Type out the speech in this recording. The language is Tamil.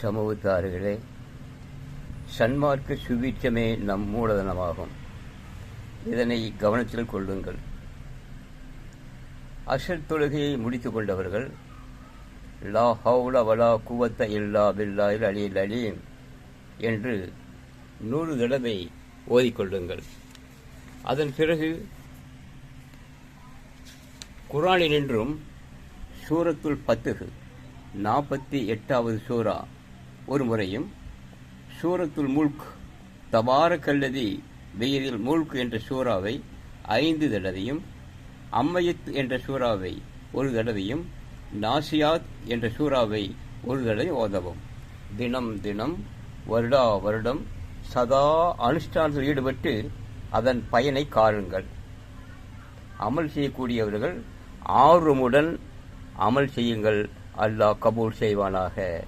சமூகத்தார்களே சன்மார்க்க சுவீட்சமே நம் மூலதனமாகும். இதனை கவனத்தில் கொள்ளுங்கள். அசல் தொழுகையை முடித்துக் கொண்டவர்கள் லா ஹவுல வலா குவத்த இல்லா பில்லாயில் அலியில் அலீம் என்று நூறு தடவை ஓதிக்கொள்ளுங்கள் அதன் பிறகு குரானினின்றும் சூரத்துல் பத்துகு நாற்பத்தி எட்டாவது சூரா ஒரு முறையும் சூரத்துல் முல்க் தபாரக்கல்லதி வெயிலில் முல்க் என்ற சூறாவை ஐந்து தடவையும் அம்மையத் என்ற சூறாவை ஒரு தடவையும் நாசியாத் என்ற சூறாவை ஒரு தடவை ஓதவும். தினம் தினம் வருடா வருடம் சதா அனுஷ்டானத்தில் ஈடுபட்டு அதன் பயனை காருங்கள் அமல் செய்யக்கூடியவர்கள் ஆர்வமுடன் அமல் செய்யுங்கள். அல்லாஹ் கபூல் செய்வானாக.